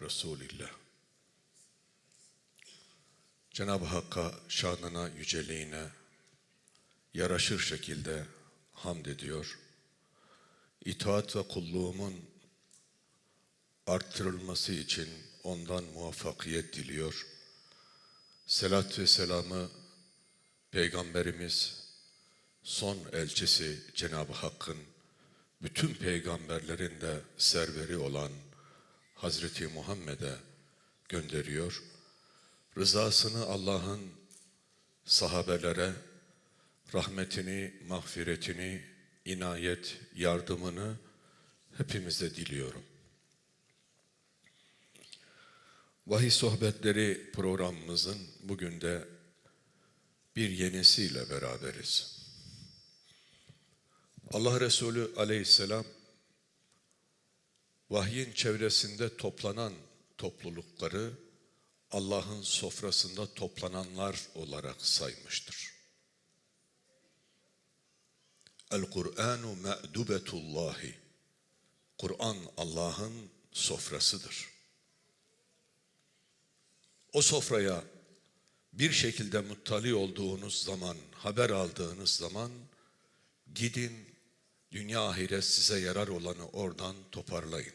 Resulillah. Cenab-ı Hakk'a şanına, yüceliğine yaraşır şekilde hamd ediyor. İtaat ve kulluğumun arttırılması için ondan muvaffakiyet diliyor. Selat ve selamı Peygamberimiz, son elçisi Cenab-ı Hakk'ın bütün peygamberlerin de serveri olan Hazreti Muhammed'e gönderiyor. Rızasını Allah'ın sahabelere, rahmetini, mağfiretini, inayet, yardımını hepimize diliyorum. Vahiy Sohbetleri programımızın bugün de bir yenisiyle beraberiz. Allah Resulü aleyhisselam vahyin çevresinde toplanan toplulukları Allah'ın sofrasında toplananlar olarak saymıştır. El-Kur'anu me'dubetullahi. Kur'an Allah'ın sofrasıdır. O sofraya bir şekilde muttali olduğunuz zaman, haber aldığınız zaman gidin dünya ahiret size yarar olanı oradan toparlayın.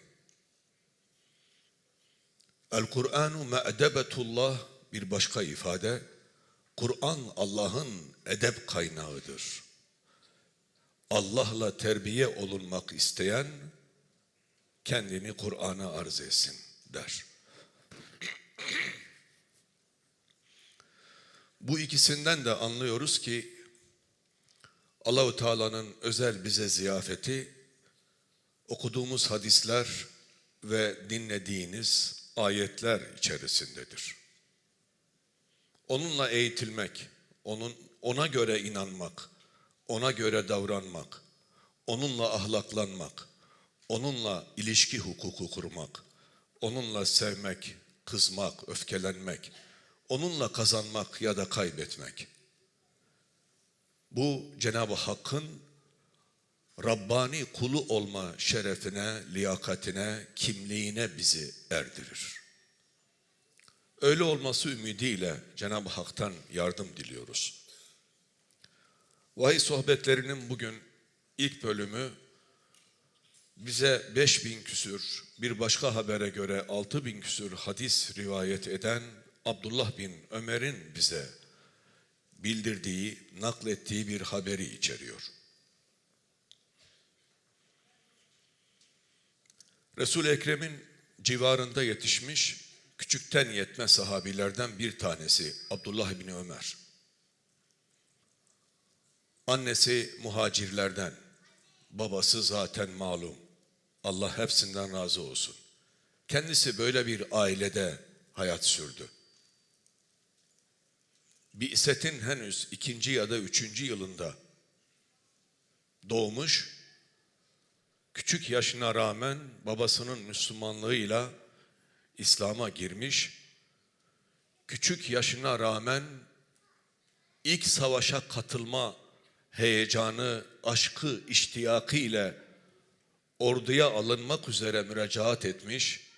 El-Kur'anu me'debetullah bir başka ifade. Kur'an Allah'ın edep kaynağıdır. Allah'la terbiye olunmak isteyen kendini Kur'an'a arz etsin der. Bu ikisinden de anlıyoruz ki Allahu Teala'nın özel bize ziyafeti okuduğumuz hadisler ve dinlediğiniz ayetler içerisindedir. Onunla eğitilmek, onun ona göre inanmak, ona göre davranmak, onunla ahlaklanmak, onunla ilişki hukuku kurmak, onunla sevmek, kızmak, öfkelenmek, onunla kazanmak ya da kaybetmek. Bu Cenab-ı Hakk'ın Rabbani kulu olma şerefine, liyakatine, kimliğine bizi erdirir. Öyle olması ümidiyle Cenab-ı Hak'tan yardım diliyoruz. Vahiy sohbetlerinin bugün ilk bölümü bize 5000 küsür, bir başka habere göre 6000 küsür hadis rivayet eden Abdullah bin Ömer'in bize bildirdiği, naklettiği bir haberi içeriyor. Resul Ekrem'in civarında yetişmiş küçükten yetme sahabilerden bir tanesi Abdullah bin Ömer. Annesi muhacirlerden, babası zaten malum. Allah hepsinden razı olsun. Kendisi böyle bir ailede hayat sürdü. Bi'setin henüz ikinci ya da üçüncü yılında doğmuş, küçük yaşına rağmen babasının Müslümanlığıyla İslam'a girmiş, küçük yaşına rağmen ilk savaşa katılma heyecanı, aşkı, iştiyakı ile orduya alınmak üzere müracaat etmiş.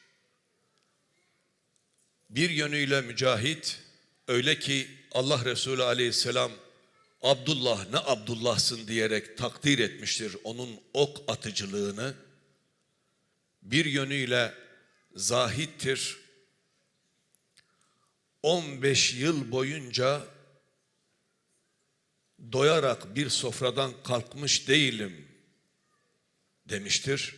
Bir yönüyle mücahit, öyle ki Allah Resulü aleyhisselam Abdullah ne Abdullah'sın diyerek takdir etmiştir onun ok atıcılığını. Bir yönüyle zahittir. 15 yıl boyunca doyarak bir sofradan kalkmış değilim demiştir.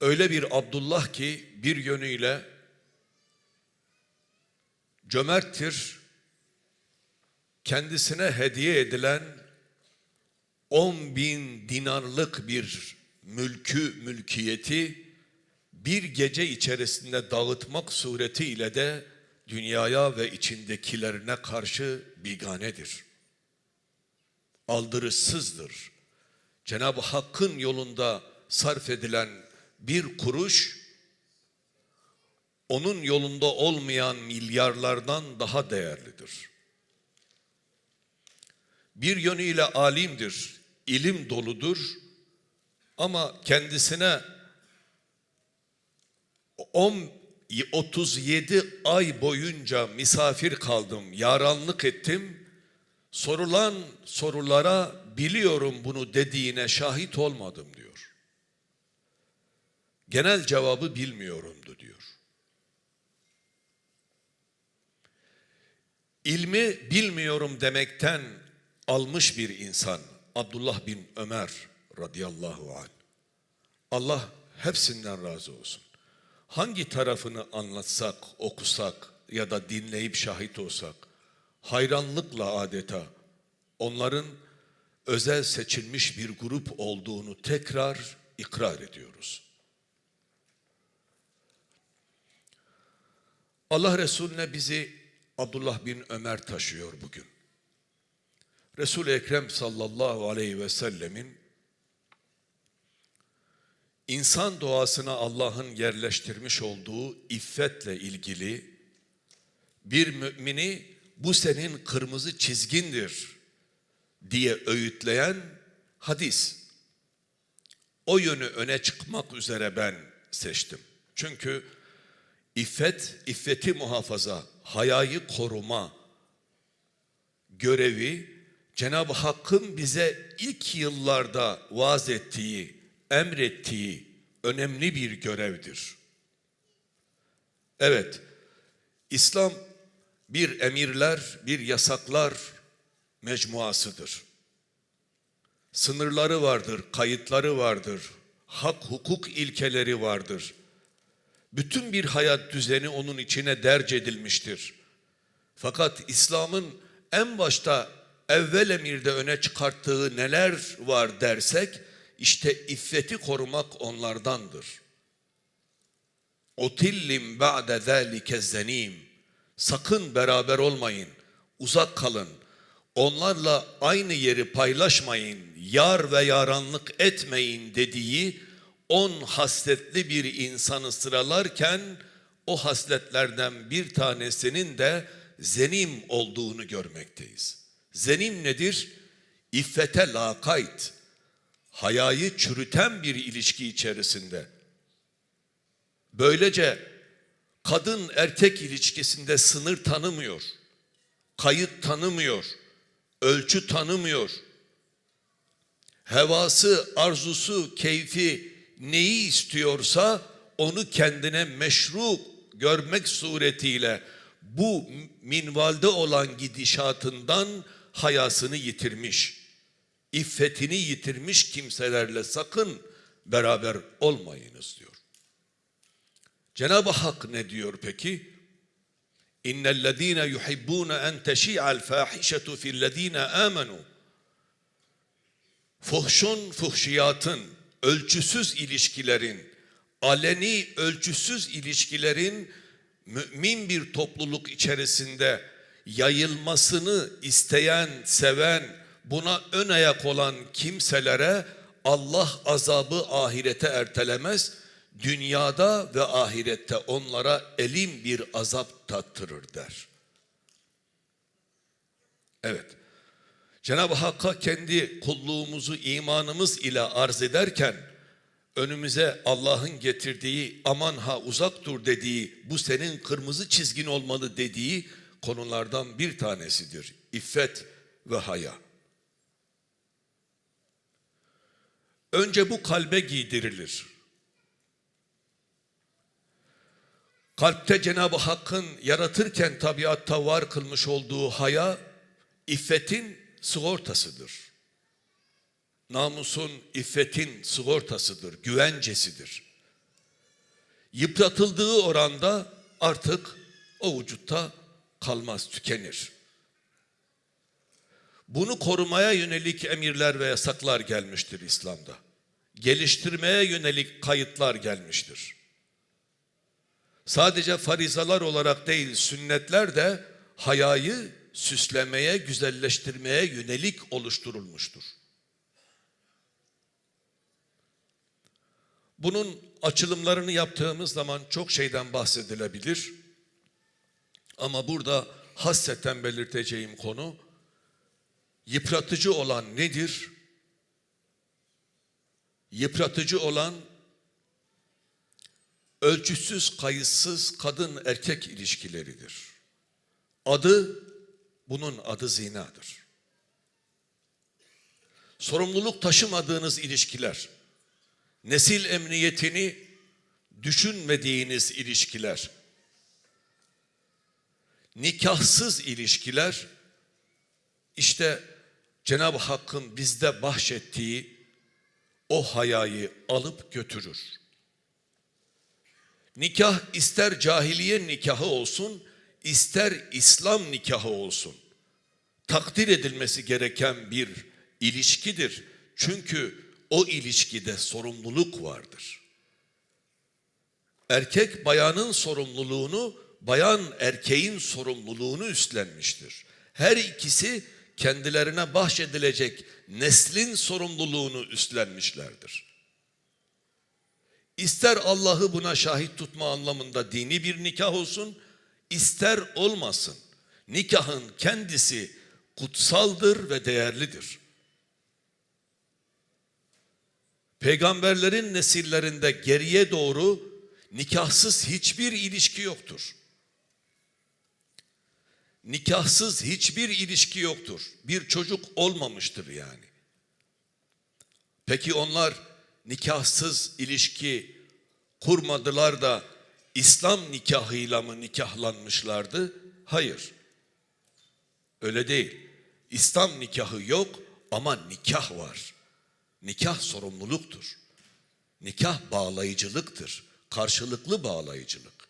Öyle bir Abdullah ki bir yönüyle cömerttir. Kendisine hediye edilen 10 bin dinarlık bir mülkü, mülkiyeti bir gece içerisinde dağıtmak suretiyle de dünyaya ve içindekilerine karşı biganedir. Aldırışsızdır. Cenab-ı Hakk'ın yolunda sarf edilen bir kuruş onun yolunda olmayan milyarlardan daha değerlidir. Bir yönüyle alimdir, ilim doludur ama kendisine 10 37 ay boyunca misafir kaldım, yaranlık ettim. Sorulan sorulara biliyorum bunu dediğine şahit olmadım diyor. Genel cevabı bilmiyorumdu diyor. İlmi bilmiyorum demekten almış bir insan Abdullah bin Ömer radıyallahu anh. Allah hepsinden razı olsun. Hangi tarafını anlatsak, okusak ya da dinleyip şahit olsak hayranlıkla adeta onların özel seçilmiş bir grup olduğunu tekrar ikrar ediyoruz. Allah Resulüne bizi Abdullah bin Ömer taşıyor bugün. Resul-i Ekrem sallallahu aleyhi ve sellemin insan doğasına Allah'ın yerleştirmiş olduğu iffetle ilgili bir mümini bu senin kırmızı çizgindir diye öğütleyen hadis. O yönü öne çıkmak üzere ben seçtim. Çünkü iffet, iffeti muhafaza, hayayı koruma görevi Cenab-ı Hakk'ın bize ilk yıllarda vaaz ettiği, emrettiği önemli bir görevdir. Evet, İslam bir emirler, bir yasaklar mecmuasıdır. Sınırları vardır, kayıtları vardır, hak hukuk ilkeleri vardır. Bütün bir hayat düzeni onun içine derc edilmiştir. Fakat İslam'ın en başta evvel emirde öne çıkarttığı neler var dersek, işte iffeti korumak onlardandır. Otillim ba'de zâlike zenim. Sakın beraber olmayın, uzak kalın. Onlarla aynı yeri paylaşmayın, yar ve yaranlık etmeyin dediği on hasletli bir insanı sıralarken o hasletlerden bir tanesinin de zenim olduğunu görmekteyiz. Zenim nedir? İffete lakayt, hayayı çürüten bir ilişki içerisinde. Böylece kadın erkek ilişkisinde sınır tanımıyor, kayıt tanımıyor, ölçü tanımıyor. Hevası, arzusu, keyfi neyi istiyorsa onu kendine meşru görmek suretiyle bu minvalde olan gidişatından hayasını yitirmiş, iffetini yitirmiş kimselerle sakın beraber olmayınız diyor. Cenab-ı Hak ne diyor peki? İnnellezîne yuhibbûne en teşî'al fâhişetu fillezîne âmenû. Fuhşun, fuhşiyatın, ölçüsüz ilişkilerin, aleni ölçüsüz ilişkilerin mümin bir topluluk içerisinde yayılmasını isteyen, seven, buna ön ayak olan kimselere Allah azabı ahirete ertelemez, dünyada ve ahirette onlara elim bir azap tattırır der. Evet. Cenab-ı Hakk'a kendi kulluğumuzu imanımız ile arz ederken önümüze Allah'ın getirdiği aman ha uzak dur dediği bu senin kırmızı çizgin olmalı dediği konulardan bir tanesidir. İffet ve haya. Önce bu kalbe giydirilir. Kalpte Cenab-ı Hakk'ın yaratırken tabiatta var kılmış olduğu haya, iffetin sigortasıdır. Namusun, iffetin sigortasıdır, güvencesidir. Yıpratıldığı oranda artık o vücutta kalmaz, tükenir. Bunu korumaya yönelik emirler ve yasaklar gelmiştir İslam'da. Geliştirmeye yönelik kayıtlar gelmiştir. Sadece farizalar olarak değil, sünnetler de hayayı süslemeye, güzelleştirmeye yönelik oluşturulmuştur. Bunun açılımlarını yaptığımız zaman çok şeyden bahsedilebilir. Ama burada hasreten belirteceğim konu yıpratıcı olan nedir? Yıpratıcı olan ölçüsüz kayıtsız kadın erkek ilişkileridir. Adı bunun adı zinadır. Sorumluluk taşımadığınız ilişkiler, nesil emniyetini düşünmediğiniz ilişkiler, nikahsız ilişkiler işte Cenab-ı Hakk'ın bizde bahşettiği o hayayı alıp götürür. Nikah ister cahiliye nikahı olsun, ister İslam nikahı olsun. Takdir edilmesi gereken bir ilişkidir. Çünkü o ilişkide sorumluluk vardır. Erkek bayanın sorumluluğunu, bayan erkeğin sorumluluğunu üstlenmiştir. Her ikisi kendilerine bahşedilecek neslin sorumluluğunu üstlenmişlerdir. İster Allah'ı buna şahit tutma anlamında dini bir nikah olsun, ister olmasın. Nikahın kendisi kutsaldır ve değerlidir. Peygamberlerin nesillerinde geriye doğru nikahsız hiçbir ilişki yoktur. Nikahsız hiçbir ilişki yoktur. Bir çocuk olmamıştır yani. Peki onlar nikahsız ilişki kurmadılar da İslam nikahıyla mı nikahlanmışlardı? Hayır. Öyle değil. İslam nikahı yok ama nikah var. Nikah sorumluluktur. Nikah bağlayıcılıktır. Karşılıklı bağlayıcılık.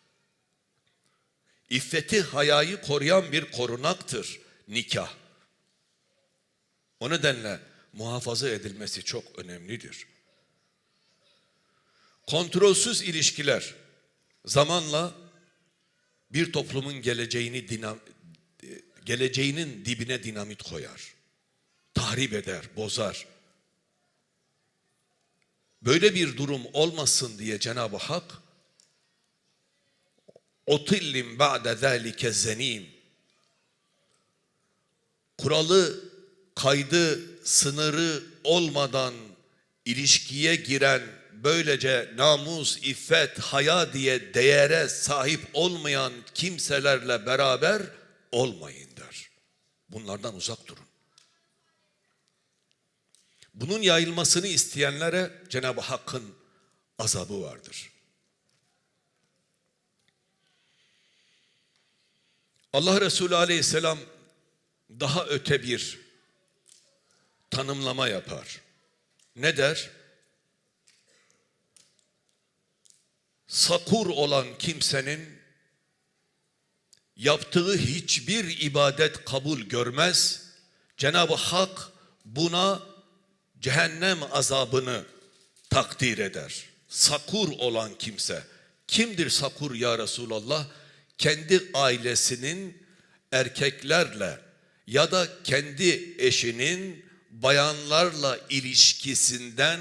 İffeti, hayayı koruyan bir korunaktır nikah. O nedenle muhafaza edilmesi çok önemlidir. Kontrolsüz ilişkiler zamanla bir toplumun geleceğini dinam, geleceğinin dibine dinamit koyar. Tahrip eder, bozar. Böyle bir durum olmasın diye Cenab-ı Hak otillim ba'de zâlike zenim kuralı, kaydı, sınırı olmadan ilişkiye giren böylece namus, iffet, haya diye değere sahip olmayan kimselerle beraber olmayın der. Bunlardan uzak durun. Bunun yayılmasını isteyenlere Cenab-ı Hakk'ın azabı vardır. Allah Resulü Aleyhisselam daha öte bir tanımlama yapar. Ne der? Sakur olan kimsenin yaptığı hiçbir ibadet kabul görmez. Cenab-ı Hak buna cehennem azabını takdir eder. Sakur olan kimse. Kimdir sakur ya Resulallah? Kendi ailesinin erkeklerle ya da kendi eşinin bayanlarla ilişkisinden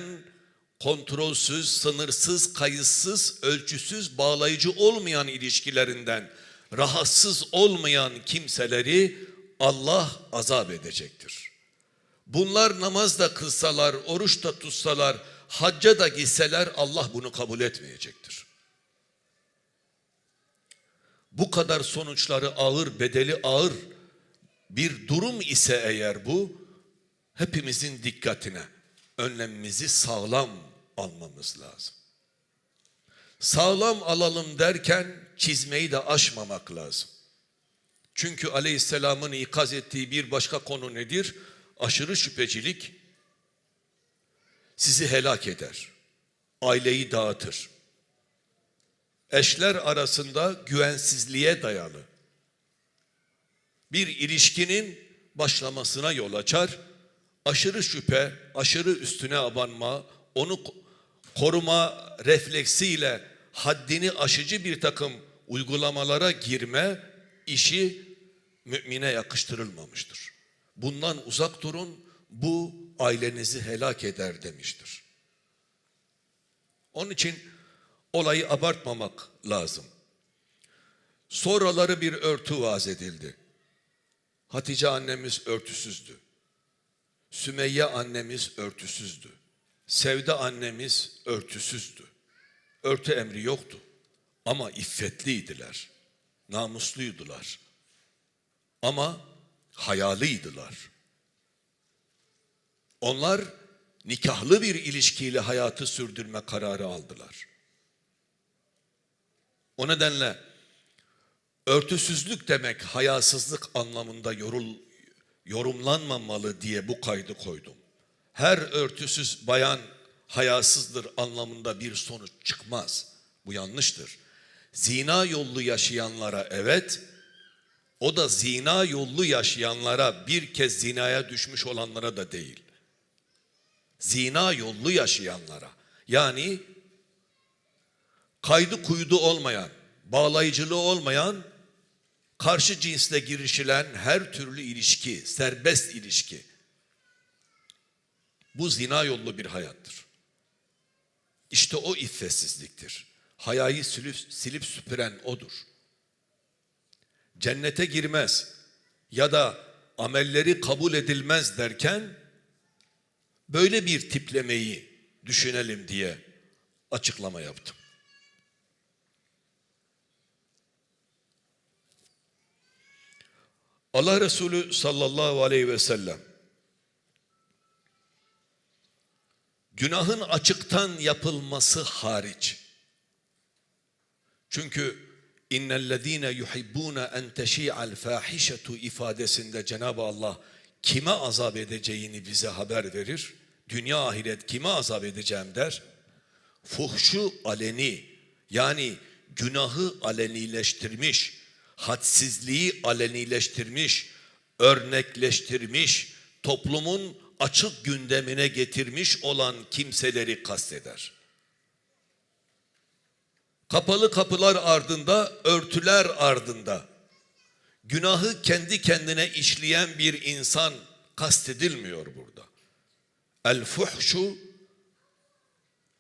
kontrolsüz, sınırsız, kayıtsız, ölçüsüz, bağlayıcı olmayan ilişkilerinden rahatsız olmayan kimseleri Allah azap edecektir. Bunlar namaz da kılsalar, oruç da tutsalar, hacca da gitseler Allah bunu kabul etmeyecektir. Bu kadar sonuçları ağır, bedeli ağır bir durum ise eğer bu, hepimizin dikkatine, önlemimizi sağlam almamız lazım. Sağlam alalım derken çizmeyi de aşmamak lazım. Çünkü aleyhisselamın ikaz ettiği bir başka konu nedir? Aşırı şüphecilik sizi helak eder. Aileyi dağıtır. Eşler arasında güvensizliğe dayalı bir ilişkinin başlamasına yol açar. Aşırı şüphe, aşırı üstüne abanma, onu koruma refleksiyle haddini aşıcı bir takım uygulamalara girme işi mümine yakıştırılmamıştır. Bundan uzak durun, bu ailenizi helak eder demiştir. Onun için olayı abartmamak lazım. Sonraları bir örtü vaaz edildi. Hatice annemiz örtüsüzdü. Sümeyye annemiz örtüsüzdü. Sevde annemiz örtüsüzdü. Örtü emri yoktu. Ama iffetliydiler. Namusluydular. Ama hayalıydılar. Onlar nikahlı bir ilişkiyle hayatı sürdürme kararı aldılar. O nedenle örtüsüzlük demek hayasızlık anlamında yorul, yorumlanmamalı diye bu kaydı koydum. Her örtüsüz bayan hayasızdır anlamında bir sonuç çıkmaz. Bu yanlıştır. Zina yollu yaşayanlara evet, o da zina yollu yaşayanlara bir kez zinaya düşmüş olanlara da değil. Zina yollu yaşayanlara yani kaydı kuydu olmayan, bağlayıcılığı olmayan, karşı cinsle girişilen her türlü ilişki, serbest ilişki. Bu zina yollu bir hayattır. İşte o iffetsizliktir. Hayayı silip, silip süpüren odur. Cennete girmez ya da amelleri kabul edilmez derken böyle bir tiplemeyi düşünelim diye açıklama yaptım. Allah Resulü sallallahu aleyhi ve sellem günahın açıktan yapılması hariç çünkü innellezine yuhibbuna en teşi'al fahişetu ifadesinde Cenab-ı Allah kime azap edeceğini bize haber verir. Dünya ahiret kime azap edeceğim der. Fuhşu aleni yani günahı alenileştirmiş, hadsizliği alenileştirmiş, örnekleştirmiş, toplumun açık gündemine getirmiş olan kimseleri kasteder. Kapalı kapılar ardında, örtüler ardında günahı kendi kendine işleyen bir insan kastedilmiyor burada. El fuhşu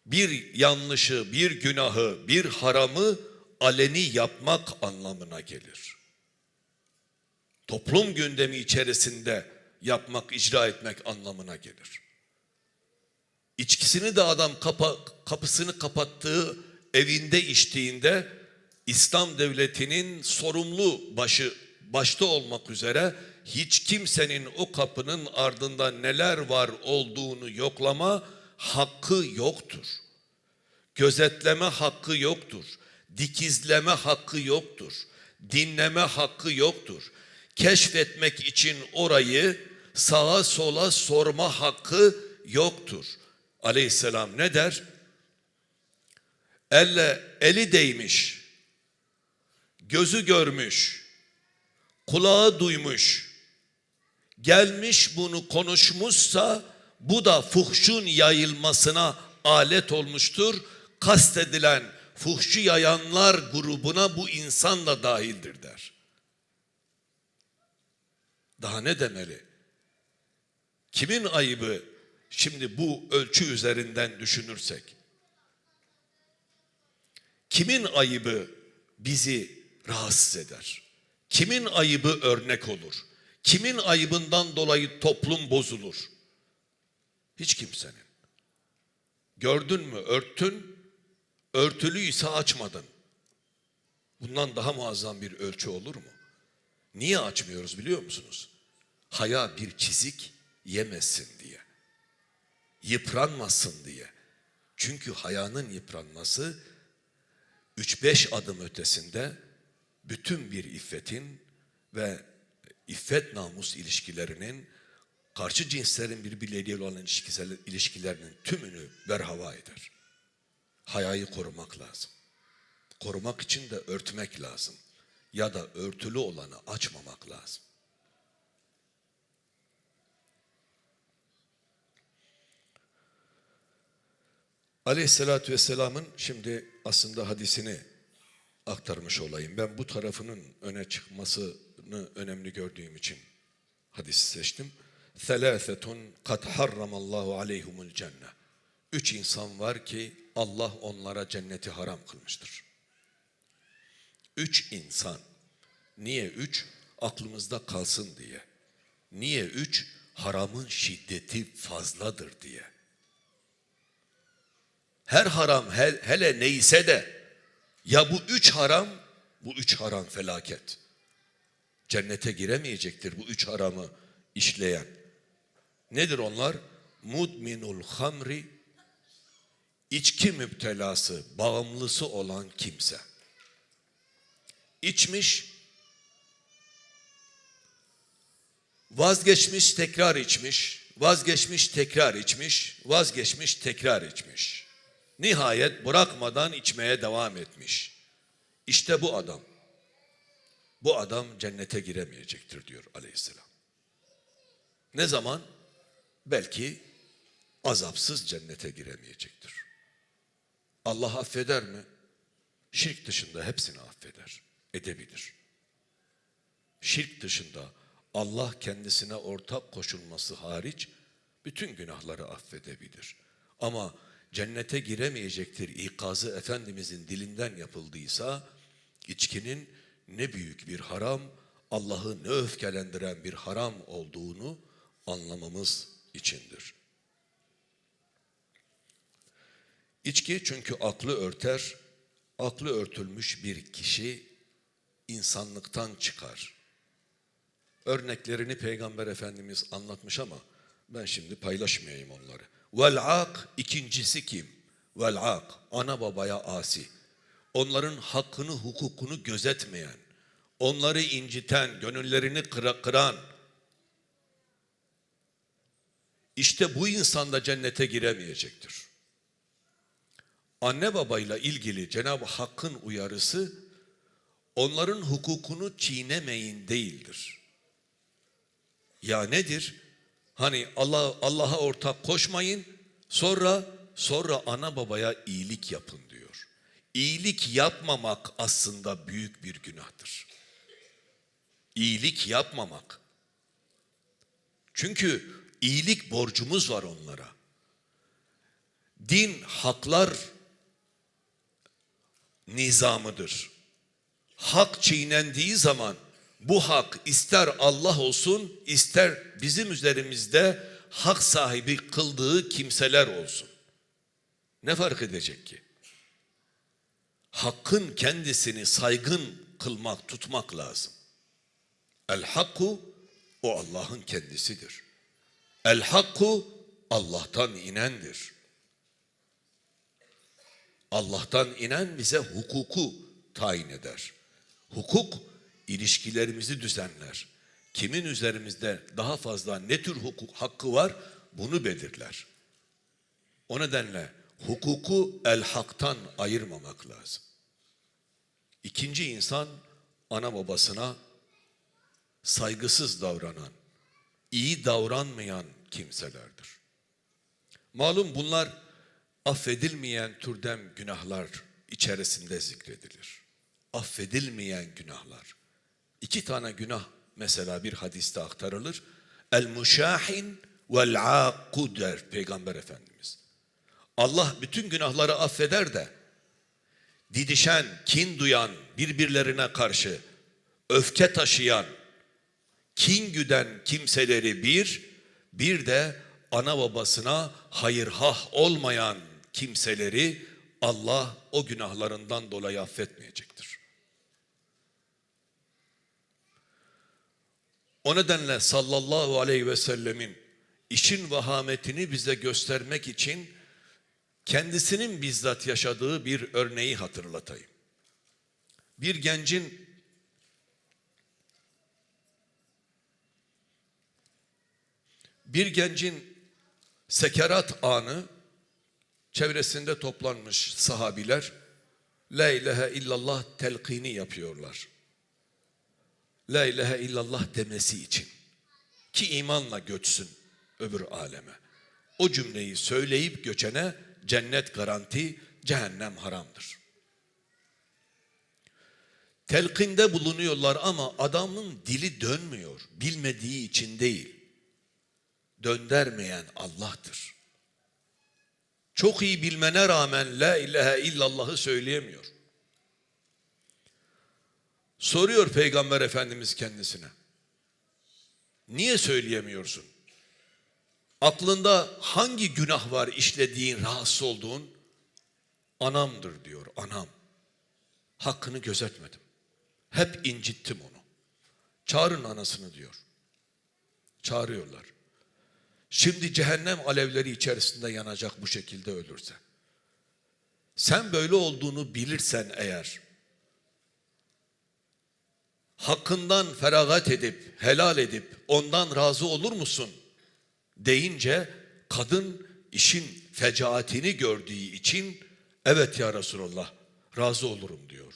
bir yanlışı, bir günahı, bir haramı aleni yapmak anlamına gelir. Toplum gündemi içerisinde yapmak, icra etmek anlamına gelir. İçkisini de adam kapa, kapısını kapattığı evinde içtiğinde İslam devletinin sorumlu başı başta olmak üzere hiç kimsenin o kapının ardında neler var olduğunu yoklama hakkı yoktur. Gözetleme hakkı yoktur. Dikizleme hakkı yoktur. Dinleme hakkı yoktur. Keşfetmek için orayı sağa sola sorma hakkı yoktur. Aleyhisselam ne der? Elle eli değmiş, gözü görmüş, kulağı duymuş, gelmiş bunu konuşmuşsa bu da fuhşun yayılmasına alet olmuştur. Kastedilen fuhşu yayanlar grubuna bu insan da dahildir der. Daha ne demeli? Kimin ayıbı şimdi bu ölçü üzerinden düşünürsek? Kimin ayıbı bizi rahatsız eder? Kimin ayıbı örnek olur? Kimin ayıbından dolayı toplum bozulur? Hiç kimsenin. Gördün mü örtün, örtülüyse açmadın. Bundan daha muazzam bir ölçü olur mu? Niye açmıyoruz biliyor musunuz? Haya bir çizik yemesin diye. Yıpranmasın diye. Çünkü hayanın yıpranması 3-5 adım ötesinde bütün bir iffetin ve iffet namus ilişkilerinin karşı cinslerin birbirleriyle olan ilişkilerinin tümünü berhava eder. Hayayı korumak lazım. Korumak için de örtmek lazım. Ya da örtülü olanı açmamak lazım. Aleyhissalatü vesselamın şimdi aslında hadisini aktarmış olayım. Ben bu tarafının öne çıkmasını önemli gördüğüm için hadisi seçtim. Thelâfetun kad harramallahu aleyhumul cennet. Üç insan var ki Allah onlara cenneti haram kılmıştır. Üç insan. Niye üç? Aklımızda kalsın diye. Niye üç? Haramın şiddeti fazladır diye. Her haram he- hele neyse de ya bu üç haram, bu üç haram felaket. Cennete giremeyecektir bu üç haramı işleyen. Nedir onlar? Mudminul hamri, içki müptelası, bağımlısı olan kimse. İçmiş, vazgeçmiş tekrar içmiş, vazgeçmiş tekrar içmiş, vazgeçmiş tekrar içmiş. Nihayet bırakmadan içmeye devam etmiş. İşte bu adam. Bu adam cennete giremeyecektir diyor aleyhisselam. Ne zaman? Belki azapsız cennete giremeyecektir. Allah affeder mi? Şirk dışında hepsini affeder, edebilir. Şirk dışında Allah kendisine ortak koşulması hariç bütün günahları affedebilir. Ama cennete giremeyecektir ikazı Efendimizin dilinden yapıldıysa içkinin ne büyük bir haram, Allah'ı ne öfkelendiren bir haram olduğunu anlamamız içindir. İçki çünkü aklı örter, aklı örtülmüş bir kişi insanlıktan çıkar. Örneklerini Peygamber Efendimiz anlatmış ama ben şimdi paylaşmayayım onları. Vel'ak ikincisi kim? Vel'ak ana babaya asi. Onların hakkını hukukunu gözetmeyen, onları inciten, gönüllerini kıra- kıran, işte bu insan da cennete giremeyecektir. Anne babayla ilgili Cenab-ı Hakk'ın uyarısı onların hukukunu çiğnemeyin değildir. Ya nedir? Hani Allah Allah'a ortak koşmayın. Sonra sonra ana babaya iyilik yapın diyor. İyilik yapmamak aslında büyük bir günahtır. İyilik yapmamak. Çünkü iyilik borcumuz var onlara. Din haklar nizamıdır. Hak çiğnendiği zaman bu hak ister Allah olsun ister bizim üzerimizde hak sahibi kıldığı kimseler olsun. Ne fark edecek ki? Hakkın kendisini saygın kılmak, tutmak lazım. El hakku o Allah'ın kendisidir. El hakku Allah'tan inendir. Allah'tan inen bize hukuku tayin eder. Hukuk ilişkilerimizi düzenler. Kimin üzerimizde daha fazla ne tür hukuk hakkı var bunu belirler. O nedenle hukuku el haktan ayırmamak lazım. İkinci insan ana babasına saygısız davranan, iyi davranmayan kimselerdir. Malum bunlar affedilmeyen türden günahlar içerisinde zikredilir. Affedilmeyen günahlar. İki tane günah mesela bir hadiste aktarılır. El muşahin vel aqu der Peygamber Efendimiz. Allah bütün günahları affeder de didişen, kin duyan, birbirlerine karşı öfke taşıyan, kin güden kimseleri bir, bir de ana babasına hayırhah olmayan kimseleri Allah o günahlarından dolayı affetmeyecektir. O nedenle sallallahu aleyhi ve sellemin işin vahametini bize göstermek için kendisinin bizzat yaşadığı bir örneği hatırlatayım. Bir gencin bir gencin sekerat anı çevresinde toplanmış sahabiler La ilahe illallah telkini yapıyorlar. La ilahe illallah demesi için. Ki imanla göçsün öbür aleme. O cümleyi söyleyip göçene cennet garanti, cehennem haramdır. Telkinde bulunuyorlar ama adamın dili dönmüyor. Bilmediği için değil. Döndermeyen Allah'tır. Çok iyi bilmene rağmen la ilahe illallah'ı söyleyemiyor. Soruyor Peygamber Efendimiz kendisine. Niye söyleyemiyorsun? Aklında hangi günah var işlediğin, rahatsız olduğun? Anamdır diyor, anam. Hakkını gözetmedim. Hep incittim onu. Çağırın anasını diyor. Çağırıyorlar. Şimdi cehennem alevleri içerisinde yanacak bu şekilde ölürse. Sen böyle olduğunu bilirsen eğer, hakkından feragat edip, helal edip, ondan razı olur musun? Deyince kadın işin fecaatini gördüğü için evet ya Resulallah razı olurum diyor.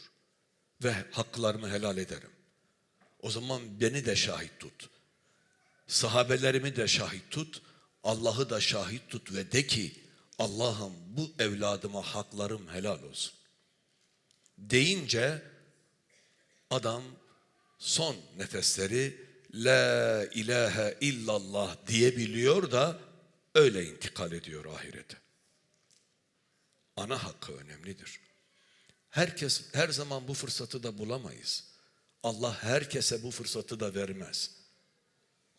Ve haklarımı helal ederim. O zaman beni de şahit tut. Sahabelerimi de şahit tut. Allah'ı da şahit tut ve de ki Allah'ım bu evladıma haklarım helal olsun. Deyince adam son nefesleri La ilahe illallah diyebiliyor da öyle intikal ediyor ahirete. Ana hakkı önemlidir. Herkes her zaman bu fırsatı da bulamayız. Allah herkese bu fırsatı da vermez.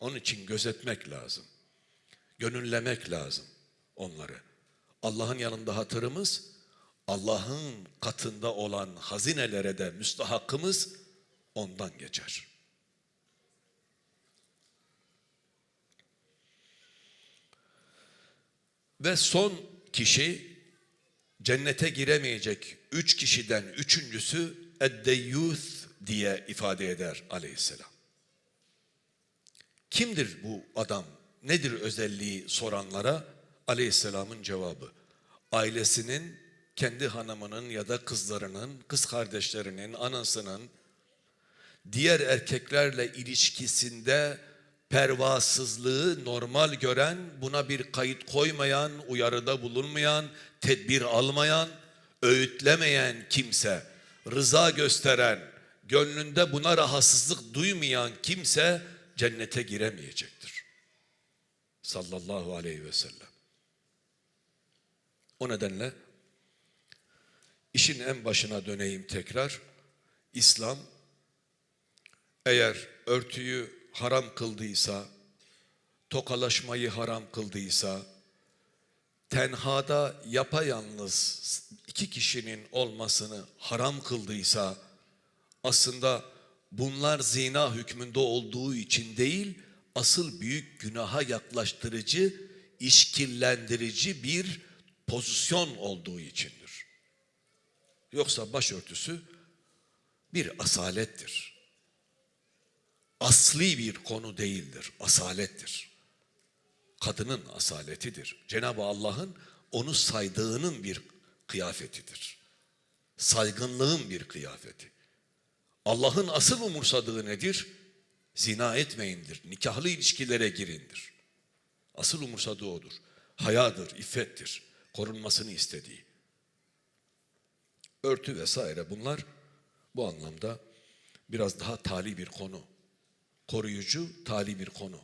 Onun için gözetmek lazım. Gönüllemek lazım onları. Allah'ın yanında hatırımız, Allah'ın katında olan hazinelere de müstahakkımız ondan geçer. Ve son kişi cennete giremeyecek üç kişiden üçüncüsü eddeyyuth diye ifade eder aleyhisselam. Kimdir bu adam? Nedir özelliği soranlara aleyhisselamın cevabı. Ailesinin, kendi hanımının ya da kızlarının, kız kardeşlerinin, anasının diğer erkeklerle ilişkisinde pervasızlığı normal gören, buna bir kayıt koymayan, uyarıda bulunmayan, tedbir almayan, öğütlemeyen kimse, rıza gösteren, gönlünde buna rahatsızlık duymayan kimse cennete giremeyecektir. Sallallahu aleyhi ve sellem. O nedenle işin en başına döneyim tekrar. İslam eğer örtüyü haram kıldıysa, tokalaşmayı haram kıldıysa, tenhada yapayalnız iki kişinin olmasını haram kıldıysa, aslında bunlar zina hükmünde olduğu için değil, asıl büyük günaha yaklaştırıcı, işkillendirici bir pozisyon olduğu içindir. Yoksa başörtüsü bir asalettir asli bir konu değildir, asalettir. Kadının asaletidir. Cenab-ı Allah'ın onu saydığının bir kıyafetidir. Saygınlığın bir kıyafeti. Allah'ın asıl umursadığı nedir? Zina etmeyindir, nikahlı ilişkilere girindir. Asıl umursadığı odur. Hayadır, iffettir, korunmasını istediği. Örtü vesaire bunlar bu anlamda biraz daha tali bir konu koruyucu, tali bir konu.